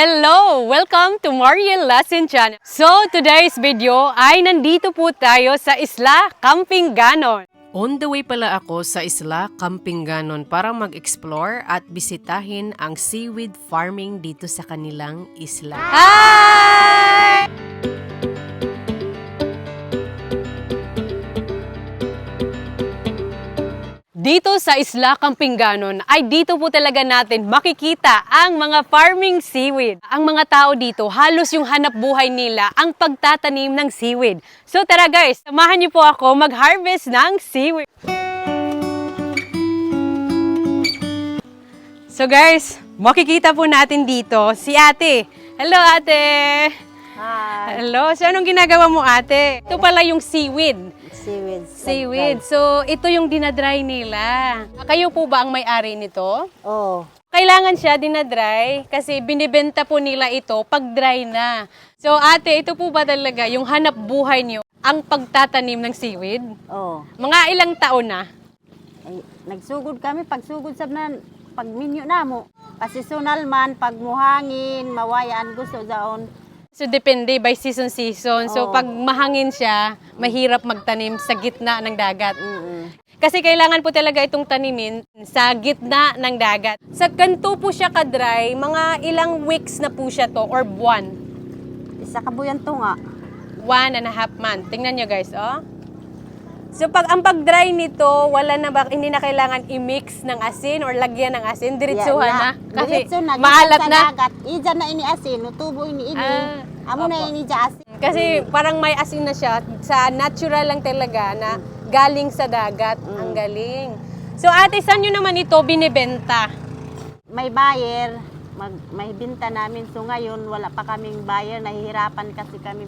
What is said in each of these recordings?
Hello! Welcome to Mariel Lesson Channel. So, today's video ay nandito po tayo sa Isla Campinganon. On the way pala ako sa Isla Campinganon para mag-explore at bisitahin ang seaweed farming dito sa kanilang isla. Hi! Dito sa Isla Campinganon ay dito po talaga natin makikita ang mga farming seaweed. Ang mga tao dito, halos yung hanap buhay nila ang pagtatanim ng seaweed. So tara guys, samahan niyo po ako mag-harvest ng seaweed. So guys, makikita po natin dito si ate. Hello ate! Hello, so anong ginagawa mo ate? Ito pala yung seaweed. Seaweed. Seaweed. So, ito yung dinadry nila. Kayo po ba ang may-ari nito? Oh. Kailangan siya dinadry kasi binibenta po nila ito pag dry na. So, ate, ito po ba talaga yung hanap buhay niyo ang pagtatanim ng seaweed? Oh. Mga ilang taon na? Ay, nagsugod kami pagsugod sa nan pag minyo namo. Kasi sunal man pag muhangin, mawayaan gusto daon. So, depende by season-season. So, Oo. pag mahangin siya, mahirap magtanim sa gitna ng dagat. Kasi kailangan po talaga itong tanimin sa gitna ng dagat. Sa ganito po siya kadry, mga ilang weeks na po siya to or buwan. Isa ka buyan to nga. One and a half month. Tingnan nyo guys, oh. So pag ang pag-dry nito, wala na ba, hindi na kailangan i-mix ng asin or lagyan ng asin, diretsuhan na. Kasi na. maalat na. Dagat. Ija na ini asin, utubo ini ini. Ah, Amo na ini ja asin. Kasi parang may asin na siya, sa natural lang talaga na galing sa dagat. Ang galing. So ate, saan nyo naman ito binibenta? May buyer, mag, may binta namin. So ngayon, wala pa kaming buyer. Nahihirapan kasi kami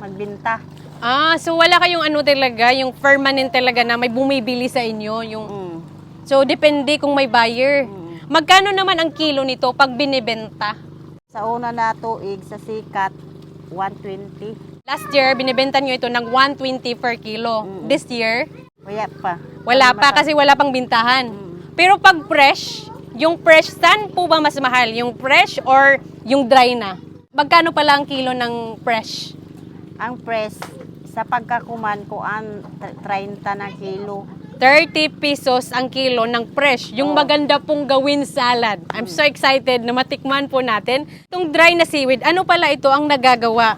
magbinta. Ah, so wala kayong ano talaga, yung permanent talaga na may bumibili sa inyo. Yung, Mm. so depende kung may buyer. Mm. Magkano naman ang kilo nito pag binibenta? Sa una na tuig, sa sikat, 120. Last year, binibenta nyo ito ng 120 per kilo. Mm. This year, Wala pa. wala Ano pa kasi wala pang bintahan. Mm. Pero pag fresh, yung fresh, saan po ba mas mahal? Yung fresh or yung dry na? Magkano pala ang kilo ng fresh? Ang press, sa pagkakuman ko ang t- 30 na kilo. 30 pesos ang kilo ng fresh. Yung Oo. maganda pong gawin salad. I'm so excited na matikman po natin. Itong dry na seaweed, ano pala ito ang nagagawa?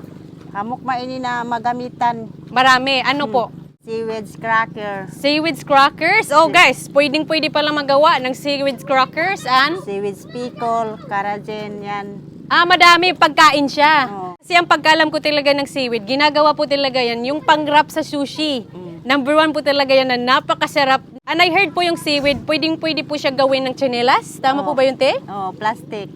Hamok maini na magamitan. Marami. Ano po? Seaweed cracker, Seaweed crackers? Oh guys, pwedeng pwede pala magawa ng seaweed crackers and seaweed pickle, karajen, yan. Ah, madami pagkain siya. Oo. Kasi ang pagkalam ko talaga ng seaweed, ginagawa po talaga yan yung pang-wrap sa sushi. Mm. Number one po talaga yan na napakasarap. And I heard po yung seaweed, pwedeng pwede po siya gawin ng chinelas. Tama po Oo. ba yun, te? Oh, plastic.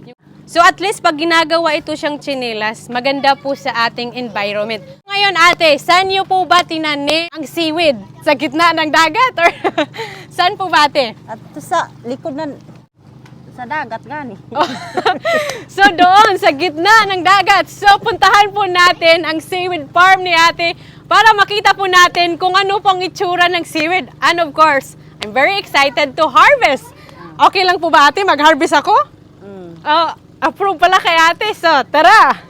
So at least pag ginagawa ito siyang chinelas, maganda po sa ating environment. Ngayon ate, saan niyo po ba tinani ang seaweed? Sa gitna ng dagat? Or saan po ba ate? At to sa likod na sa dagat gani. so doon, sa gitna ng dagat. So puntahan po natin ang seaweed farm ni ate para makita po natin kung ano pong itsura ng seaweed. And of course, I'm very excited to harvest. Okay lang po ba ate, mag-harvest ako? Mm. Oh, approve pala kay ate. So, tara!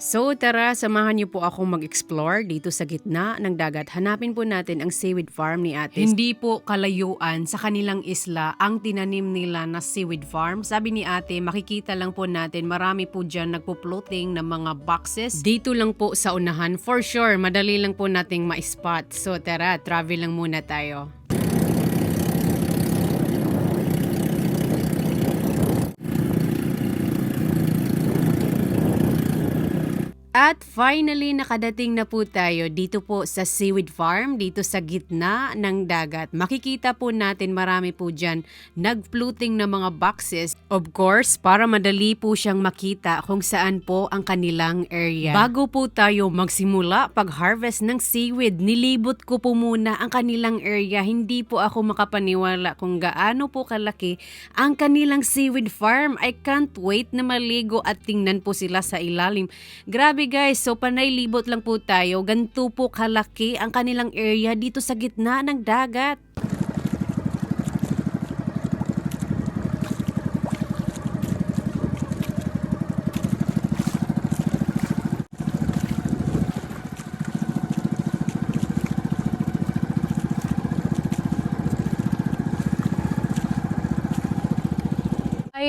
So tara, samahan niyo po akong mag-explore dito sa gitna ng dagat. Hanapin po natin ang seaweed farm ni ate. Hindi po kalayuan sa kanilang isla ang tinanim nila na seaweed farm. Sabi ni ate, makikita lang po natin marami po dyan nagpo-floating na mga boxes. Dito lang po sa unahan. For sure, madali lang po nating ma-spot. So tara, travel lang muna tayo. At finally, nakadating na po tayo dito po sa Seaweed Farm, dito sa gitna ng dagat. Makikita po natin marami po dyan nag-floating na mga boxes. Of course, para madali po siyang makita kung saan po ang kanilang area. Bago po tayo magsimula pag-harvest ng seaweed, nilibot ko po muna ang kanilang area. Hindi po ako makapaniwala kung gaano po kalaki ang kanilang seaweed farm. I can't wait na maligo at tingnan po sila sa ilalim. Grabe guys, so panay libot lang po tayo. Ganito po kalaki ang kanilang area dito sa gitna ng dagat.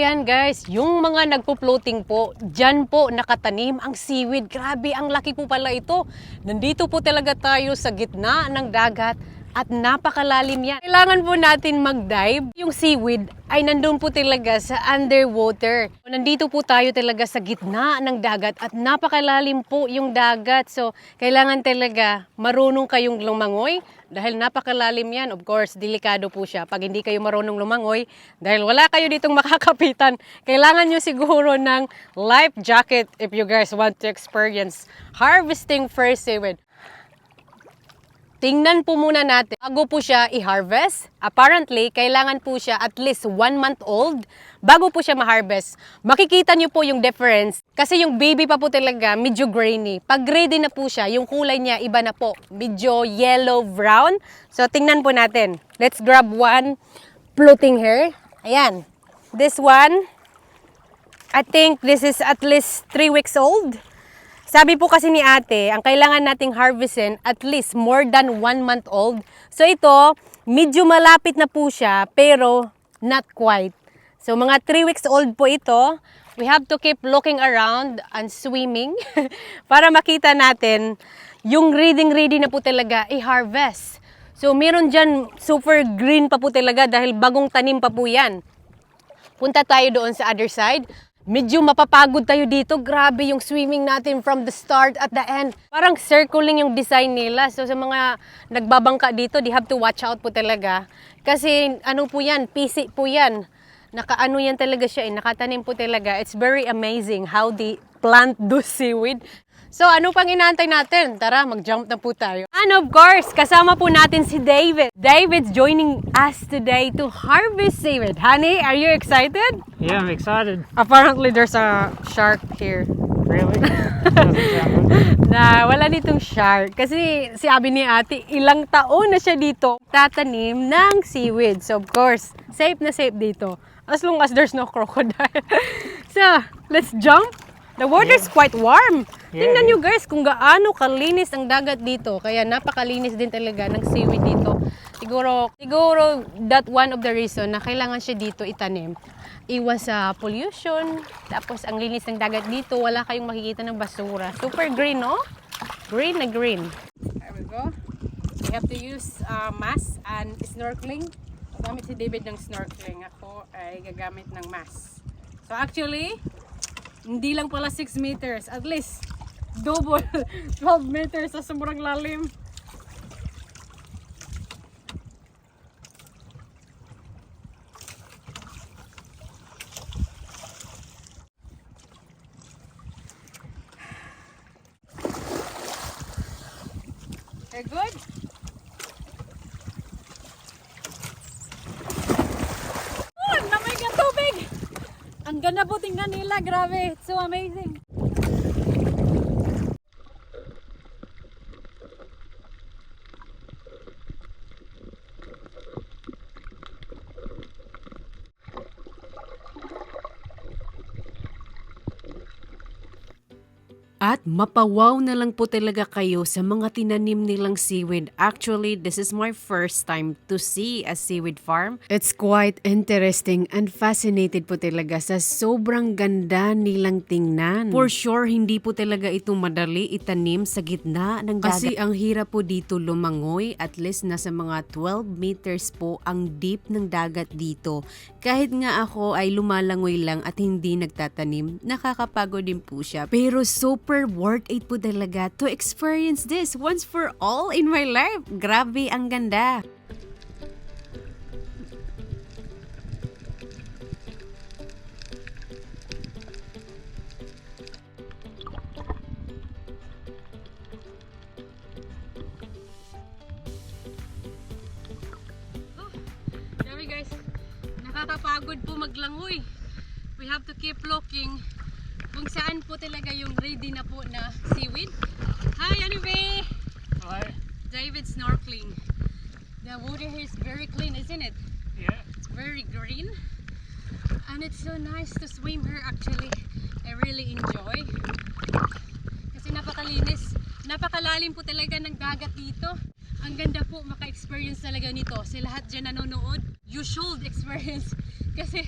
Ayan guys, yung mga nagpo-floating po, dyan po nakatanim ang seaweed. Grabe, ang laki po pala ito. Nandito po talaga tayo sa gitna ng dagat at napakalalim yan. Kailangan po natin mag-dive. Yung seaweed ay nandun po talaga sa underwater. Nandito po tayo talaga sa gitna ng dagat at napakalalim po yung dagat. So, kailangan talaga marunong kayong lumangoy dahil napakalalim yan. Of course, delikado po siya pag hindi kayo marunong lumangoy dahil wala kayo ditong makakapitan. Kailangan nyo siguro ng life jacket if you guys want to experience harvesting first seaweed. Tingnan po muna natin. Bago po siya i-harvest, apparently, kailangan po siya at least one month old bago po siya ma-harvest. Makikita niyo po yung difference. Kasi yung baby pa po talaga, medyo grainy. Pag ready na po siya, yung kulay niya iba na po. Medyo yellow-brown. So, tingnan po natin. Let's grab one floating hair. Ayan. This one, I think this is at least 3 weeks old. Sabi po kasi ni ate, ang kailangan nating harvestin at least more than one month old. So ito, medyo malapit na po siya, pero not quite. So mga 3 weeks old po ito. We have to keep looking around and swimming para makita natin yung reading-ready na po talaga i-harvest. So meron dyan super green pa po talaga dahil bagong tanim pa po yan. Punta tayo doon sa other side. Medyo mapapagod tayo dito. Grabe yung swimming natin from the start at the end. Parang circling yung design nila. So sa mga nagbabangka dito, they have to watch out po talaga. Kasi ano po yan, PC po yan. Nakaano yan talaga siya eh, nakatanim po talaga. It's very amazing how they plant those seaweed. So ano pang inaantay natin? Tara, mag-jump na po tayo. And of course, kasama po natin si David. David's joining us today to harvest seaweed. Honey, are you excited? Yeah, I'm excited. Apparently, there's a shark here. Really? Na wala ditong shark. Kasi sabi ni ate, ilang taon na siya dito tatanim ng seaweed. So, of course, safe na safe dito. As long as there's no crocodile. so, let's jump. The water is quite warm. Yeah, Tingnan nyo guys kung gaano kalinis ang dagat dito. Kaya napakalinis din talaga ng seaweed dito. Siguro, siguro that one of the reason na kailangan siya dito itanim. Iwas sa pollution. Tapos ang linis ng dagat dito, wala kayong makikita ng basura. Super green, no? Green na green. There we go. We have to use uh, mask and snorkeling. Gagamit si David ng snorkeling. Ako ay gagamit ng mask. So actually, hindi lang pala 6 meters. At least, double 12 meters sa sobrang lalim. They're good? Oh, lamay ng tubig! Ang ganda po tingnan nila, grabe. It's so amazing. At mapawaw na lang po talaga kayo sa mga tinanim nilang seaweed. Actually, this is my first time to see a seaweed farm. It's quite interesting and fascinated po talaga sa sobrang ganda nilang tingnan. For sure, hindi po talaga ito madali itanim sa gitna ng dagat. Kasi ang hirap po dito lumangoy. At least nasa mga 12 meters po ang deep ng dagat dito. Kahit nga ako ay lumalangoy lang at hindi nagtatanim, nakakapagod din po siya. Pero super worth it po talaga to experience this once for all in my life. Grabe, ang ganda. Nakakapagod po maglangoy. We have to keep looking kung saan po talaga yung ready na po na seaweed. Hi, Anibe! Right. David snorkeling. The water here is very clean, isn't it? Yeah. It's very green. And it's so nice to swim here actually. I really enjoy. Kasi napakalinis. Napakalalim po talaga ng dagat dito. Ang ganda po maka-experience talaga nito. Sa lahat dyan nanonood, you should experience. Kasi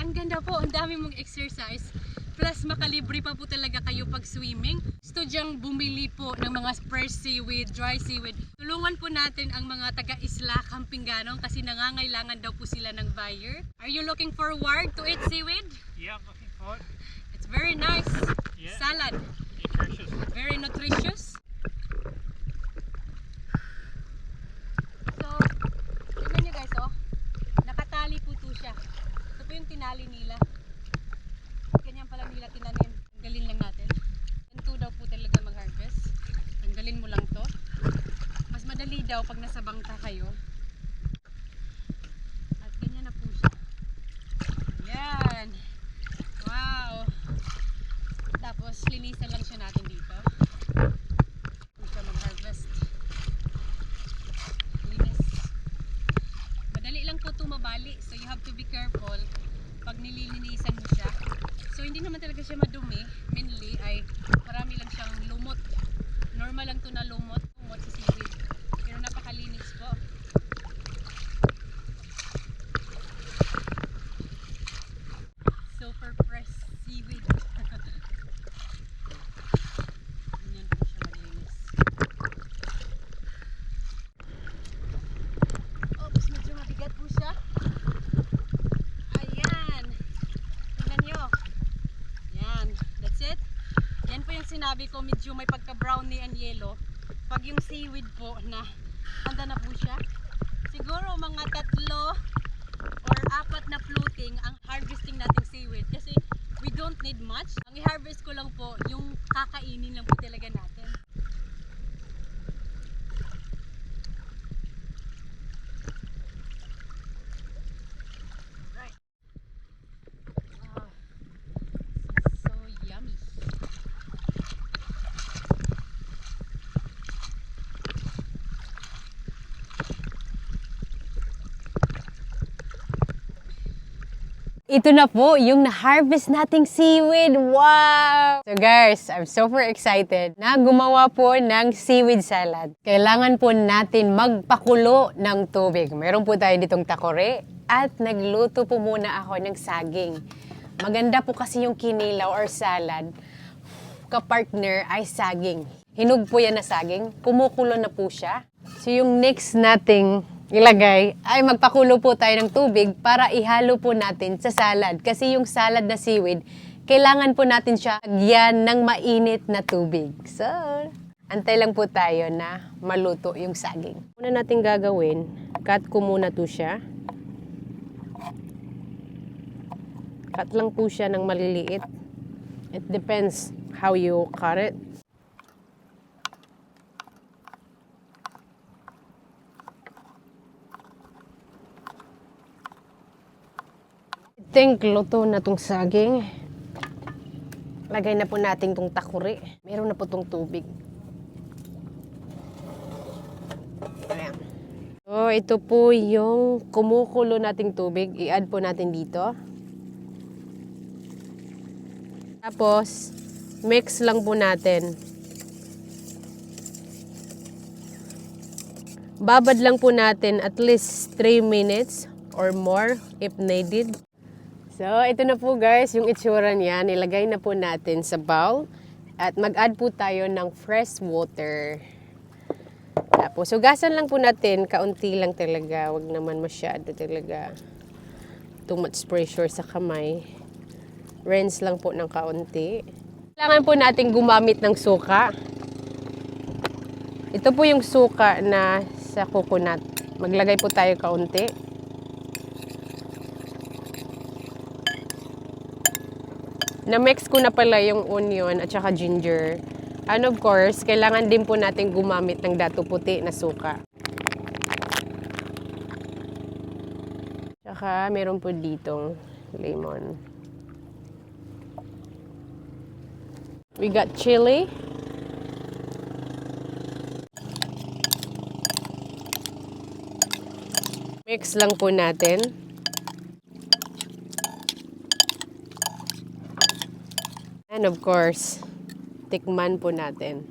ang ganda po, ang dami mong exercise. Plus makalibre pa po talaga kayo pag swimming. Gusto dyang bumili po ng mga fresh seaweed, dry seaweed. Tulungan po natin ang mga taga-isla Campinganong kasi nangangailangan daw po sila ng buyer. Are you looking forward to eat seaweed? Yeah, I'm looking for it. It's very nice. Yeah. Salad. Nutritious. Very nutritious. So, tingnan nyo guys, oh. Nakatali po to siya. Ito po yung tinali nila. Nila tinanim. Tanggalin lang natin. Ganito daw po talaga mag-harvest. Tanggalin mo lang to. Mas madali daw pag nasa bangka kayo. At ganyan na po siya. Yan. Wow. Tapos linisan lang siya natin dito. Kung siya mag-harvest. Linis. Madali lang po ito mabali. So you have to be careful pag nililinisan mo siya. So hindi naman talaga siya madumi. Mainly ay marami lang siyang lumot. Normal lang to na lumot. Lumot sa seaweed. Pero napakalinis po. Super fresh seaweed. Ganyan po siya malinis. Oops, medyo mabigat po siya. Ayan. Tingnan nyo. Yan. That's it. Yan po yung sinabi ko, medyo may pagka-brownie and yellow. Pag yung seaweed po na handa na po siya. Siguro mga tatlo or apat na floating ang harvesting nating seaweed kasi don't need much. Ang i-harvest ko lang po yung kakainin lang po talaga natin. Right. Wow. So yummy. Ito na po yung na-harvest nating seaweed. Wow! So guys, I'm super excited na gumawa po ng seaweed salad. Kailangan po natin magpakulo ng tubig. Meron po tayo ditong takore at nagluto po muna ako ng saging. Maganda po kasi yung kinilaw or salad kapartner ay saging. Hinog po yan na saging. Kumukulo na po siya. So yung next nating ilagay ay magpakulo po tayo ng tubig para ihalo po natin sa salad. Kasi yung salad na seaweed, kailangan po natin siya lagyan ng mainit na tubig. So, antay lang po tayo na maluto yung saging. Una natin gagawin, cut ko muna to siya. Cut lang po siya ng maliliit. It depends how you cut it. Think luto na tong saging. Lagay na po natin tong takuri. Meron na po tong tubig. Ayan. So, ito po yung kumukulo nating tubig. I-add po natin dito. Tapos, mix lang po natin. Babad lang po natin at least 3 minutes or more if needed. So, ito na po guys, yung itsura niya. Nilagay na po natin sa bowl. At mag-add po tayo ng fresh water. Tapos, hugasan lang po natin. Kaunti lang talaga. Huwag naman masyado talaga. Too much pressure sa kamay. Rinse lang po ng kaunti. Kailangan po natin gumamit ng suka. Ito po yung suka na sa coconut. Maglagay po tayo kaunti. Na-mix ko na pala yung onion at saka ginger. And of course, kailangan din po natin gumamit ng dato puti na suka. Tsaka meron po ditong lemon. We got chili. Mix lang po natin. And of course, tikman po natin.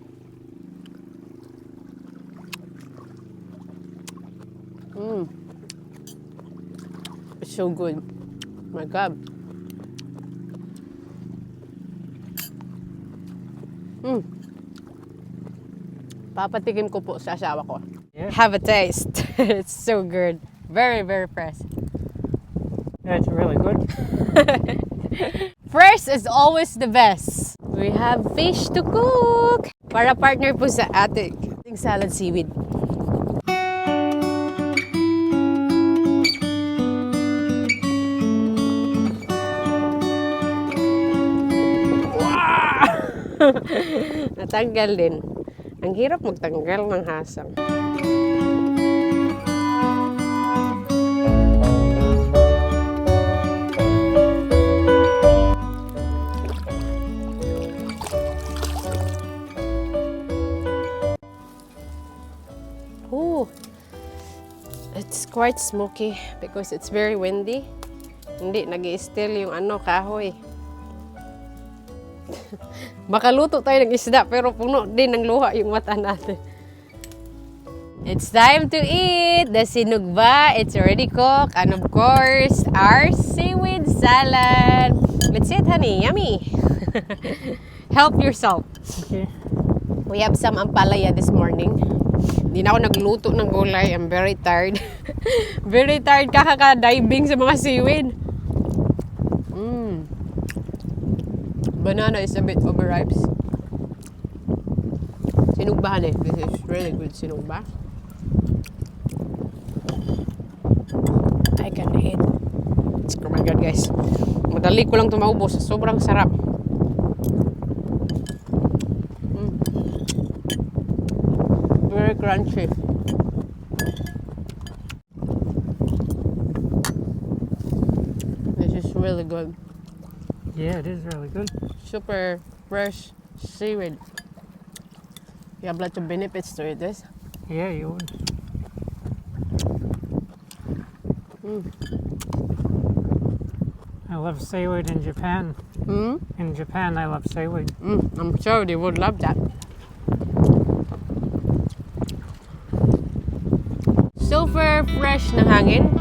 Mm. It's so good. my God. Mm. Papatikim ko po sa asawa ko. Yeah. Have a taste. it's so good. Very, very fresh. That's really good. Fresh is always the best. We have fish to cook. Para partner po sa ating ating salad seaweed. Natanggal din. Ang hirap magtanggal ng hasang. Quite smoky because it's very windy. Hindi, nag still yung ano, kahoy. Makaluto tayo ng isda pero puno din ng luha yung mata natin. It's time to eat the sinugba. It's already cooked. And of course, our seaweed salad. Let's eat, honey. Yummy. Help yourself. Okay. We have some ampalaya this morning. Hindi na ako nagluto ng gulay. I'm very tired. very tired kakaka-diving sa mga seaweed. Mm. Banana is a bit overripe. Sinugbahan eh. This is really good sinugba. I can eat. Oh my God guys. Madali ko lang ito maubos. Sobrang sarap. Crunchy. This is really good. Yeah, it is really good. Super fresh seaweed. You have lots of benefits to it, this. Yeah, you would. I love seaweed in Japan. Mm? In Japan, I love seaweed. Mm, I'm sure they would love that. Fresh na hangin.